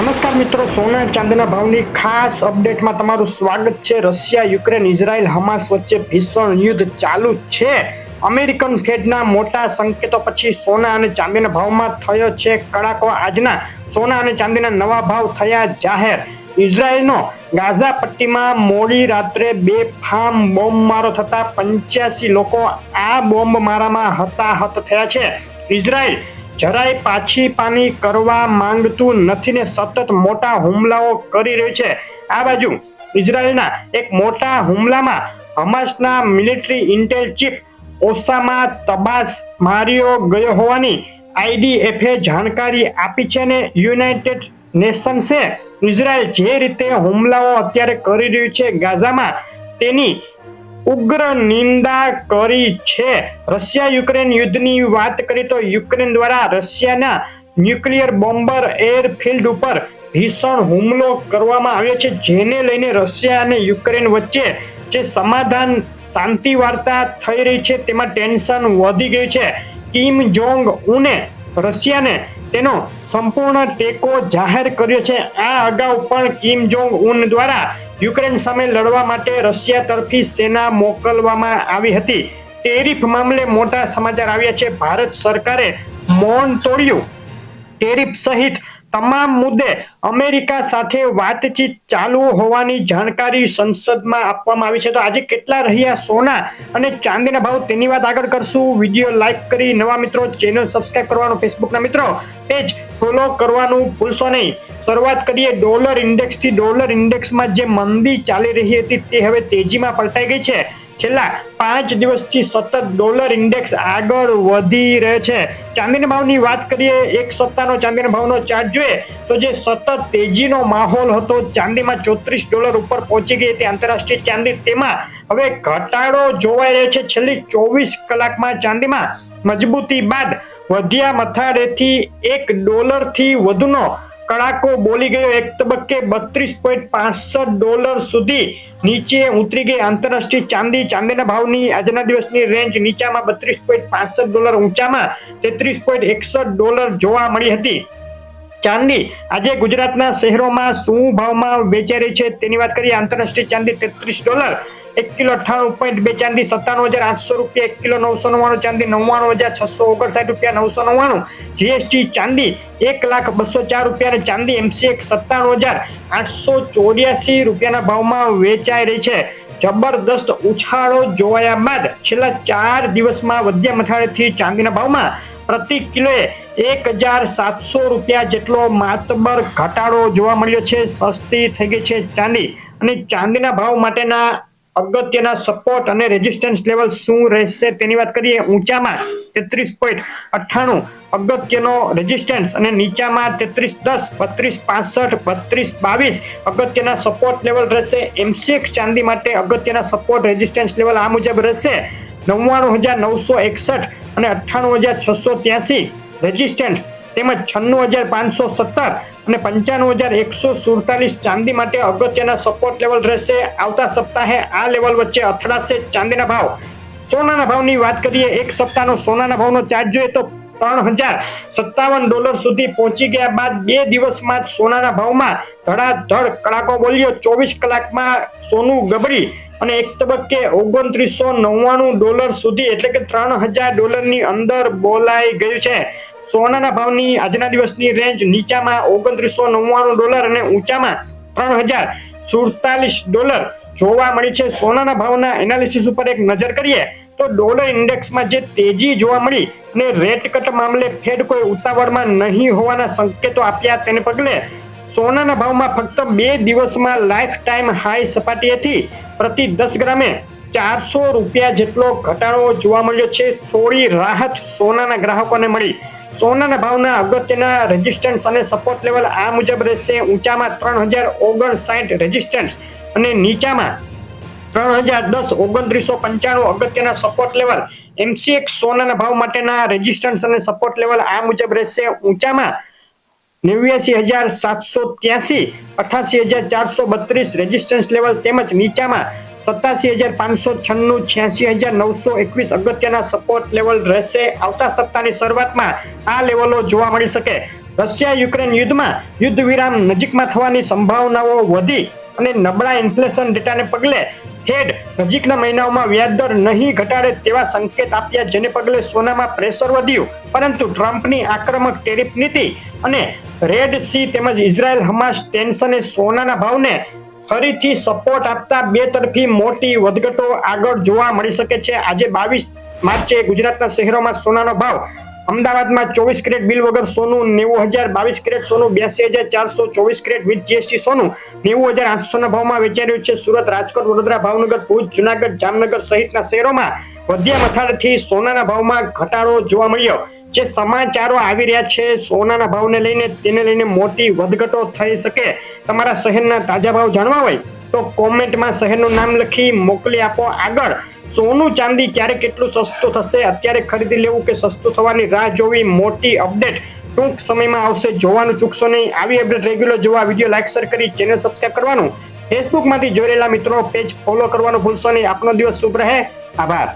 નમસ્કાર મિત્રો, સોના ચાંદીના ભાવની ખાસ અપડેટમાં તમારું સ્વાગત છે. રશિયા, યુક્રેન, ઇઝરાયલ, હમાસ વચ્ચે ભીષણ યુદ્ધ ચાલુ છે. અમેરિકન ફેડના મોટા સંકેતો પછી સોના અને ચાંદીના ભાવમાં થયો છે કડાકો. આજના સોના અને ચાંદીના નવા ભાવ થયા જાહેર. ઇઝરાયલનો ગાઝા પટ્ટીમાં મોડી રાત્રે બે બોમ્બ મારો થતા પંચ્યાસી લોકો આ બોમ્બ મારામાં હતાહત થયા છે. ઇઝરાયલ જરાય પાછી પાની કરવા માંગતું નથી ને સતત મોટા હુમલાઓ કરી રહ્યું છે. આ બાજુ ઇઝરાયલના એક મોટા હુમલામાં હમાસના military intel chief Osama Tabash માર્યો ગયો હોવાની આઈડીએફએ જાણકારી આપી છે ને યુનાઇટેડ નેશન્સે ઇઝરાયલ જે રીતે હુમલાઓ અત્યારે કરી રહ્યું છે ગાઝામાં તેની ઉગ્ર નિંદા કરી છે. રશિયા યુક્રેન યુદ્ધની વાત કરીએ તો યુક્રેન દ્વારા રશિયાના ન્યુક્લિયર બોમ્બર એરફિલ્ડ ઉપર ભીષણ હુમલો કરવામાં આવ્યો છે, જેને લઈને રશિયા અને યુક્રેન વચ્ચે જે સમાધાન શાંતિ વાર્તા થઈ રહી છે, તેમાં ટેન્શન વધી ગયું છે. કિમ જોંગ ઉને રશિયાને તેનો સંપૂર્ણ ટેકો જાહેર કર્યો છે. આ અગાઉ પણ કિમ જોંગ ઉન દ્વારા યુક્રેન સામે લડવા માટે રશિયા તરફી સેના મોકલવામાં આવી હતી. ટેરિફ મામલે મોટા સમાચાર આવ્યા છે. ભારત સરકારે મૌન તોડ્યું. ટેરિફ સહિત તમામ મુદ્દે અમેરિકા સાથે વાતચીત ચાલુ હોવાની જાણકારી સંસદમાં આપવામાં આવી છે. તો આજે કેટલા રહ્યા સોના અને ચાંદીના ભાવ તેની વાત આગળ કરશું. વીડિયો લાઈક કરી નવા મિત્રો, ચેનલ સબસ્ક્રાઇબ કરવાનું, ફેસબુકના મિત્રો, પેજ ફોલો કરવાનું ભૂલશો નહીં. શરૂઆત કરીએ ડોલર ઇન્ડેક્સથી ડોલર ઇન્ડેક્સમાં જે મંદી ચાલી રહી હતી તે હવે તેજીમાં પલટાઈ ગઈ છે. છેલ્લા પાંચ દિવસથી સતત ડોલર ઇન્ડેક્સ આગળ વધી રહે છે. ચાંદીના ભાવની વાત કરીએ, એક સપ્તાહનો ચાંદીના ભાવનો ચાર્ટ જોઈએ તો જે સતત તેજીનો માહોલ હતો, ચાંદીમાં ચોત્રીસ ડોલર ઉપર પહોંચી ગઈ હતી આંતરરાષ્ટ્રીય ચાંદી. તેમાં હવે ઘટાડો જોવાઈ રહ્યો છે. છેલ્લી ચોવીસ કલાકમાં ચાંદીમાં મજબૂતી બાદ વધ્યા મથાળેથી એક ડોલરથી વધુનો કડાકો બોલી ગયો એક તબક્કે બત્રીસ પોઈન્ટ પાસઠ ડોલર સુધી નીચે ઉતરી ગઈ. આંતરરાષ્ટ્રીય ચાંદી, ચાંદીના ભાવની આજના દિવસની રેન્જ નીચામાં બત્રીસ પોઈન્ટ પાસઠ ડોલર ઊંચામાં તેત્રીસ પોઈન્ટ એકસઠ ડોલર જોવા મળી હતી. ચાંદી. આજે ગુજરાતના શહેરોમાં શું ભાવમાં વેચાઈ રહી છે તેની વાત કરીએ. આંતરરાષ્ટ્રીય ચાંદી તેત્રીસ ડોલર, એક કિલો અઠ્ઠાણું પોઈન્ટ બે ચાંદી સત્તાણું હજાર આઠસો રૂપિયા, એક કિલો નવસો નવ્વાણું ચાંદી નવ્વાણું હજાર છસો ઓગણસાઠ રૂપિયા, નવસો નવ્વાણું. જીએસટી ચાંદી એક લાખ બસો ચાર રૂપિયા ચાંદી એમસી એક સત્તાણું હજાર આઠસો ચોર્યાસી રૂપિયાના ભાવમાં વેચાઈ રહી છે. જબરદસ્ત ઉછાળો જોવાયા બાદ છેલ્લા ચાર દિવસમાં વધ્યા મથાળેથી ચાંદીના ભાવમાં પ્રતિ કિલોએ એક હજાર સાતસો રૂપિયા જેટલો માતબર ઘટાડો જોવા મળ્યો છે. સસ્તી થઈ ગઈ છે ચાંદી અને ચાંદીના ભાવ માટેના અગત્યના સપોર્ટ અને રેઝિસ્ટન્સ લેવલ શું રહેશે તેની વાત કરીએ, ઊંચામાં તેત્રીસ પોઈન્ટ અઠ્ઠાણું, અગત્યનો રેઝિસ્ટન્સ અને નીચામાં તેત્રીસ દસ, બત્રીસ પાસઠ, બત્રીસ બાવીસ અગત્યના સપોર્ટ લેવલ રહેશે. એમસીએક્સ ચાંદી માટે અગત્યના સપોર્ટ રેઝિસ્ટન્સ લેવલ આ મુજબ રહેશે. નવ્વાણું હજાર નવસો એકસઠ અને અઠ્ઠાણું હજાર છસો ત્યાસી રેઝિસ્ટન્સ તેમજ છન્નું હજાર પાંચસો સત્તર અને પંચાણું હજાર એકસો સુડતાલીસ ચાંદી માટે અગત્યના સપોર્ટ લેવલ રહેશે. આવતા સપ્તાહે આ લેવલ વચ્ચે અથડાશે ચાંદીના ભાવ. સોનાના ભાવની વાત કરીએ, એક સપ્તાહનો સોનાના ભાવનો ચાર્જ જોઈએ તો ત્રણ હજાર સત્તાવન ડોલર સુધી પહોંચી ગયા બાદ બે દિવસમાં સોનાના ભાવમાં ધડાધડ કડાકો બોલ્યો. ચોવીસ કલાકમાં સોનું ગબડી અને એક તબક્કે ઓગણત્રીસો નવ્વાણું ડોલર સુધી એટલે કે ત્રણ હજાર ડોલરની અંદર બોલાઈ ગયું છે. સોનાના ભાવની આજના દિવસની રેન્જ નીચામાં ઓગણત્રીસો નવ્વાણું ડોલર અને ઊંચામાં ત્રણ હજાર સુડતાલીસ ડોલર જોવા મળી છે. સોનાના ભાવના એનાલિસિસ ઉપર એક નજર કરીએ તો ડોલર ઇન્ડેક્સમાં જે તેજી જોવા મળી અને રેટ કટ મામલે ફેડ કોઈ ઉતાવળમાં નહીં હોવાના સંકેતો આપ્યા તેને પગલે સોનાના ભાવમાં ફક્ત બે દિવસમાં લાઈફ ટાઈમ હાઈ સપાટી હતી. પ્રતિ દસ ગ્રામે ચારસો રૂપિયા જેટલો ઘટાડો જોવા મળ્યો છે. થોડી રાહત સોનાના ગ્રાહકોને મળી. સોનાના ભાવના અગત્યના રેઝિસ્ટન્સ અને સપોર્ટ લેવલ આ મુજબ રહેશે. ઊંચામાં ત્રણ હજાર ઓગણસાઠ રેઝિસ્ટન્સ અને નીચામાં ત્રણ હજાર દસ ઓગણત્રીસો પંચાણું અગત્યના સપોર્ટ લેવલ એમસીએક્સ સોનાના ભાવ માટેના રેઝિસ્ટન્સ અને સપોર્ટ લેવલ આ મુજબ રહેશે. ઊંચામાં નેવ્યાસી હજાર સાતસો ત્યાસી અઠાસી હજાર ચારસો બત્રીસ રેઝિસ્ટન્સ લેવલ તેમજ નીચામાં સત્તાસી હજાર પાંચસો છન્નું છ્યાસી હજાર નવસો એકવીસ અગત્યના સપોર્ટ લેવલ રહેશે. આવતા સપ્તાહની શરૂઆતમાં આ લેવલો જોવા મળી શકે. રશિયા યુક્રેન યુદ્ધમાં યુદ્ધ વિરામ નજીકમાં થવાની સંભાવનાઓ વધી અને નબળા ઇન્ફ્લેશન ડેટાને પગલે ફેડ નજીકના મહિનાઓમાં વ્યાજદર નહીં ઘટાડે તેવા સંકેત આપ્યા, જેને પગલે સોનામાં પ્રેશર વધ્યું. પરંતુ ટ્રમ્પની આક્રમક ટેરિફ નીતિ અને રેડ સી તેમજ ઇઝરાયલ હમાસ ટેન્શને સોનાના ભાવને ફરીથી સપોર્ટ આપતા બે તરફી મોટી વધઘટો આગળ જોવા મળી શકે છે. આજે બાવીસ માર્ચે ગુજરાતના શહેરોમાં સોનાનો ભાવ અમદાવાદમાં ચોવીસ કેરેટ બિલ વગર સોનું, નેવું હજાર બાવીસ કેરેટ સોનું, બ્યાસી હજાર ચારસો ચોવીસ કેરેટ વિથ જીએસટી સોનું, નેવું હજાર આઠસો ના ભાવમાં વેચાઈ છે. સુરત, રાજકોટ, વડોદરા, ભાવનગર, ભુજ, જુનાગઢ, જામનગર સહિતના શહેરોમાં વધ્યા મથાળથી સોનાના ભાવમાં ઘટાડો જોવા મળ્યો. જે સમાચારો આવી રહ્યા છે, સોનાના ભાવને લઈને, તેને લઈને મોટી વધઘટો થઈ શકે. તમારા શહેરના તાજા ભાવ જાણવા હોય તો કોમેન્ટમાં શહેરનું નામ લખી મોકલી આપો આગળ. સોનું ચાંદી ક્યારે કેટલું સસ્તું થશે? અત્યારે ખરીદી લેવું કે સસ્તું થવાની રાહ જોવી? મોટી અપડેટ ટૂંક સમયમાં આવશે. જોવાનું ચૂકશો નહીં. આવી અપડેટ રેગ્યુલર જોવા વીડિયો લાઈક, શેર કરી ચેનલ સબસ્ક્રાઈબ કરવાનું. ફેસબુકમાંથી જોઈ રહેલા મિત્રો, પેજ ફોલો કરવાનું ભૂલશો નહીં. આપનો દિવસ શુભ રહે. આભાર.